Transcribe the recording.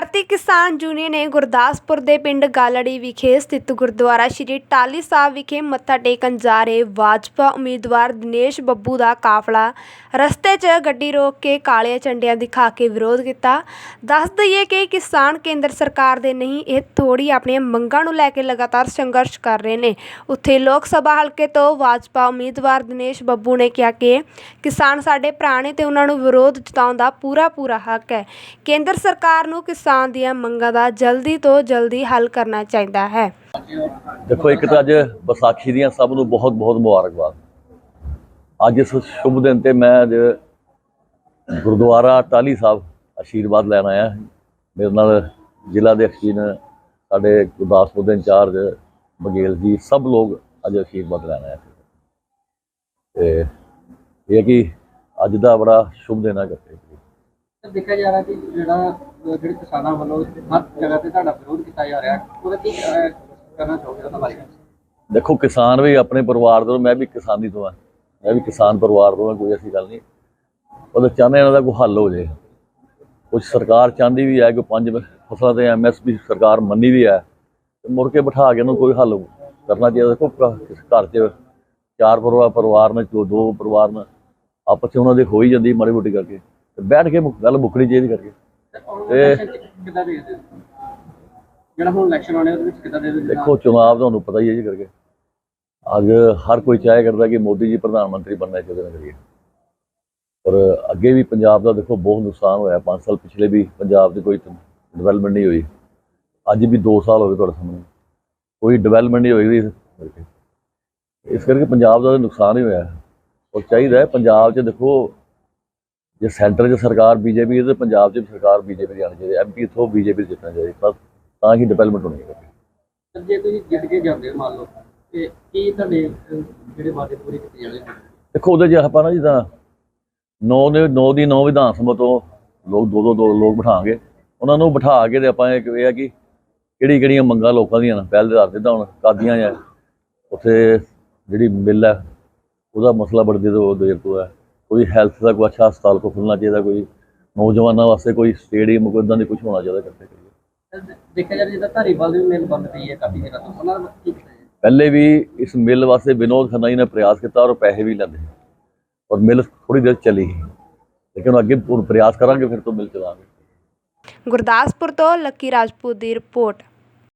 ਭਾਰਤੀ ਕਿਸਾਨ ਯੂਨੀਅਨ ਨੇ ਗੁਰਦਾਸਪੁਰ ਦੇ ਪਿੰਡ ਗਾਲੜੀ ਵਿਖੇ ਸਥਿਤ ਗੁਰਦੁਆਰਾ ਸ਼੍ਰੀ ਟਾਲੀ ਸਾਹਿਬ ਵਿਖੇ ਮੱਥਾ ਟੇਕਣ ਜਾ ਰਹੇ ਭਾਜਪਾ ਉਮੀਦਵਾਰ ਦਿਨੇਸ਼ ਬੱਬੂ ਦਾ ਕਾਫਲਾ ਰਸਤੇ 'ਚ ਗੱਡੀ ਰੋਕ ਕੇ ਕਾਲੇ ਝੰਡਿਆਂ ਦਿਖਾ ਕੇ ਵਿਰੋਧ ਕੀਤਾ। ਦੱਸ ਦਈਏ ਕਿ ਕਿਸਾਨ ਕੇਂਦਰ ਸਰਕਾਰ ਦੇ ਨਹੀਂ, ਇਹ ਥੋੜੀ ਆਪਣੀਆਂ ਮੰਗਾਂ ਨੂੰ ਲੈ ਕੇ ਲਗਾਤਾਰ ਸੰਘਰਸ਼ ਕਰ ਰਹੇ ਨੇ। ਉੱਥੇ ਲੋਕ ਸਭਾ ਹਲਕੇ ਤੋਂ ਭਾਜਪਾ ਉਮੀਦਵਾਰ ਦਿਨੇਸ਼ ਬੱਬੂ ਨੇ ਕਿਹਾ ਕਿ ਕਿਸਾਨ ਸਾਡੇ ਭਰਾ ਨੇ ਤੇ ਉਹਨਾਂ ਨੂੰ ਵਿਰੋਧ ਜਤਾਉਣ ਦਾ ਪੂਰਾ ਪੂਰਾ ਹੱਕ ਹੈ। ਕੇਂਦਰ ਸਰਕਾਰ ਨੂੰ ਕਿਸਾਨ ਦੀਆਂ ਮੰਗਾਂ ਦਾ ਜਲਦੀ ਤੋਂ ਜਲਦੀ ਹੱਲ ਕਰਨਾ ਚਾਹੀਦਾ ਹੈ। ਦੇਖੋ ਇੱਕ ਤਾਂ ਅੱਜ ਵਿਸਾਖੀ ਦੀਆਂ ਸਭ ਨੂੰ ਬਹੁਤ ਬਹੁਤ ਮੁਬਾਰਕਬਾਦ। ਅੱਜ ਇਸ ਸ਼ੁਭ ਦਿਨ ਤੇ ਮੈਂ ਅੱਜ ਗੁਰਦੁਆਰਾ ਟਾਲੀ ਸਾਹਿਬ ਆਸ਼ੀਰਵਾਦ ਲੈਣ ਆਇਆ ਮੇਰੇ ਨਾਲ ਜ਼ਿਲ੍ਹਾ ਦੇ ਅਖੀਨ ਸਾਡੇ ਗੁਰਦਾਸਪੁਰ ਦੇ ਇੰਚਾਰਜ ਬਗੇਲ ਜੀ ਸਭ ਲੋਕ ਅੱਜ ਆਸ਼ੀਰਵਾਦ ਲੈਣ ਆਏ ਤੇ ਇਹ ਕਿ ਅੱਜ ਦਾ ਬੜਾ ਸ਼ੁਭ ਦਿਨ ਹੈ ਕਰਕੇ ਦੇਖਿਆ ਜਾ ਰਿਹਾ ਕਿ ਜਿਹੜਾ ਜਿਹੜੇ ਕਿਸਾਨਾਂ ਵੱਲੋਂ ਹਰ ਜਗ੍ਹਾ ਤੇ ਤੁਹਾਡਾ ਵਿਰੋਧ ਕੀਤਾ ਜਾ ਰਿਹਾ, ਉਹਦਾ ਕੀ ਕਰਨਾ ਚਾਹੋਗੇ ਉਹਦਾ ਬਾਰੇ ਦੇਖੋ, ਕਿਸਾਨ ਵੀ ਆਪਣੇ ਪਰਿਵਾਰ ਤੋਂ, ਮੈਂ ਵੀ ਕਿਸਾਨੀ ਤੋਂ ਆ ਮੈਂ ਵੀ ਕਿਸਾਨ ਪਰਿਵਾਰ ਤੋਂ ਆ ਕੋਈ ਐਸੀ ਗੱਲ ਨਹੀਂ। ਉਹ ਚਾਹੁੰਦੇ ਇਹਨਾਂ ਦਾ ਕੋਈ ਹੱਲ ਹੋ ਜਾਏ। ਕੁਝ ਸਰਕਾਰ ਚਾਹੁੰਦੀ ਵੀ ਹੈ ਕਿ ਪੰਜ ਫਸਲਾਂ ਤੇ ਐਮਐਸਪੀ ਸਰਕਾਰ ਮੰਨੀ ਵੀ ਹੈ, ਤੇ ਮੁੜ ਕੇ ਬਿਠਾ ਕੇ ਇਹਨੂੰ ਕੋਈ ਹੱਲ ਕਰਨਾ ਚਾਹੀਦਾ। ਦੇਖੋ ਘਰ 'ਚ ਚਾਰ ਪਰਿਵਾਰ ਪਰਿਵਾਰ ਨੇ, ਦੋ ਦੋ ਪਰਿਵਾਰ ਨੇ, ਆਪਸ 'ਚ ਉਹਨਾਂ ਦੇ ਹੋ ਹੀ ਜਾਂਦੀ ਮਾੜੀ ਮੋਟੀ ਕਰਕੇ। ਤੇ ਬੈਠ ਕੇ ਗੱਲ ਮੁੱਕਣੀ ਚਾਹੀਦੀ ਕਰਕੇ। ਤੇ ਕਿੱਦਾਂ ਦੇ ਦਿਓ ਜਿਹੜਾ ਹੁਣ ਇਲੈਕਸ਼ਨ ਆਉਣੇ ਉਹਦੇ ਵਿੱਚ ਕਿੱਦਾਂ ਦੇ ਦਿਓ ਦੇਖੋ ਚੁਣਾਵ ਤੁਹਾਨੂੰ ਪਤਾ ਹੀ ਹੈ ਜੀ ਕਰਕੇ। ਅੱਜ ਹਰ ਕੋਈ ਚਾਹੇ ਕਰਦਾ ਕਿ ਮੋਦੀ ਜੀ ਪ੍ਰਧਾਨ ਮੰਤਰੀ ਬਣਨਾ ਚਾਹੁੰਦੇ ਨੇ ਕਰੀਏ। ਪਰ ਅੱਗੇ ਵੀ ਪੰਜਾਬ ਦਾ ਦੇਖੋ ਬਹੁਤ ਨੁਕਸਾਨ ਹੋਇਆ। 5 ਸਾਲ ਪਿਛਲੇ ਵੀ ਪੰਜਾਬ ਦੀ ਕੋਈ ਡਿਵੈਲਪਮੈਂਟ ਨਹੀਂ ਹੋਈ। ਅੱਜ ਵੀ 2 ਸਾਲ ਹੋ ਗਏ ਤੁਹਾਡੇ ਸਾਹਮਣੇ। ਕੋਈ ਡਿਵੈਲਪਮੈਂਟ ਨਹੀਂ ਹੋਈ ਇਸ ਕਰਕੇ। ਇਸ ਕਰਕੇ ਪੰਜਾਬ ਦਾ ਨੁਕਸਾਨ ਹੀ ਹੋਇਆ। ਔਰ ਚਾਹੀਦਾ ਹੈ ਪੰਜਾਬ 'ਚ ਦੇਖੋ ਜੇ ਸੈਂਟਰ 'ਚ ਸਰਕਾਰ ਬੀਜੇਪੀ ਤੇ ਪੰਜਾਬ 'ਚ ਵੀ ਸਰਕਾਰ ਬੀਜੇਪੀ ਦੀ ਆਉਣੀ ਚਾਹੀਦੀ ਐਮਪੀ ਤੋਂ ਬੀਜੇਪੀ ਜਿੱਤਣਾ ਚਾਹੀਦਾ। ਤਾਂ ਤਾਂ ਹੀ ਡਿਵੈਲਪਮੈਂਟ ਹੋਣੀ ਹੈ। ਜੇ ਤੁਸੀਂ ਜਿੱਤ ਕੇ ਜਾਂਦੇ ਹੋ ਮੰਨ ਲਓ ਤੇ ਕੀ ਤੁਹਾਡੇ ਜਿਹੜੇ ਵਾਅਦੇ ਪੂਰੇ ਕੀਤੇ ਜਾਣੇ ਦੇਖੋ ਉਹਦੇ 'ਚ ਆਪਾਂ ਨਾ ਜਿੱਦਾਂ ਨੌ ਦੇ ਨੌ ਦੀ ਨੌ ਵਿਧਾਨ ਸਭਾ ਤੋਂ ਲੋਕ ਦੋ ਦੋ ਦੋ ਲੋਕ ਬਿਠਾਵਾਂਗੇ ਉਹਨਾਂ ਨੂੰ ਬਿਠਾ ਕੇ ਤੇ ਆਪਾਂ ਇਹ ਆ ਕਿ ਕਿਹੜੀ ਕਿਹੜੀਆਂ ਮੰਗਾਂ ਲੋਕਾਂ ਦੀਆਂ ਨੇ ਪਹਿਲ ਦੇ ਆਧਾਰ ਤੇ ਤਾਂ ਹੁਣ ਕਾਦੀਆਂ ਆ ਉੱਥੇ ਜਿਹੜੀ ਮਿਲ ਹੈ ਉਹਦਾ ਮਸਲਾ ਬੜੇ ਦੇਰ ਤੋਂ ਦੇਰ ਤੋਂ ਹੈ। ਕੋਈ ਹੈਲਥ ਦਾ ਕੋਈ ਅੱਛਾ ਹਸਪਤਾਲ ਕੋ ਖੁੱਲਣਾ ਚਾਹੀਦਾ ਕੋਈ ਨੌਜਵਾਨਾਂ ਵਾਸਤੇ ਕੋਈ ਸਟੇਡੀਅਮ ਕੋਈ ਇਦਾਂ ਦੀ ਕੁਝ ਹੋਣਾ ਚਾਹੀਦਾ ਕਰਦੇ ਕਰੀਏ। ਦੇਖਿਆ ਜਾ ਰਿਹਾ ਜਿੱਦਾਂ ਧਾਰੀਵਾਲ ਦੀ ਵੀ ਮਿਲ ਬੰਦ ਪਈ ਹੈ ਕਾਫੀ ਜਗ੍ਹਾ ਤੋਂ ਉਹਨਾਂ ਦਾ ਕੀ ਪਹਿਲੇ ਵੀ ਇਸ ਮਿਲ ਵਾਸਤੇ ਵਿਨੋਦ ਖੰਨਾ ਜੀ ਨੇ ਪ੍ਰਯਾਸ ਕੀਤਾ ਔਰ ਪੈਸੇ ਵੀ ਲੈਂਦੇ ਔਰ ਮਿਲ ਥੋੜੀ ਦੇਰ ਚੱਲੀ ਲੇਕਿਨ ਅੱਗੇ ਹੁਣ ਪ੍ਰਯਾਸ ਕਰਾਂਗੇ ਫਿਰ ਤੋਂ ਮਿਲ ਚਲਾਵਾਂਗੇ। ਗੁਰਦਾਸਪੁਰ ਤੋਂ ਲੱਕੀ ਰਾਜਪੂਤ ਦੀ ਰਿਪੋਰਟ।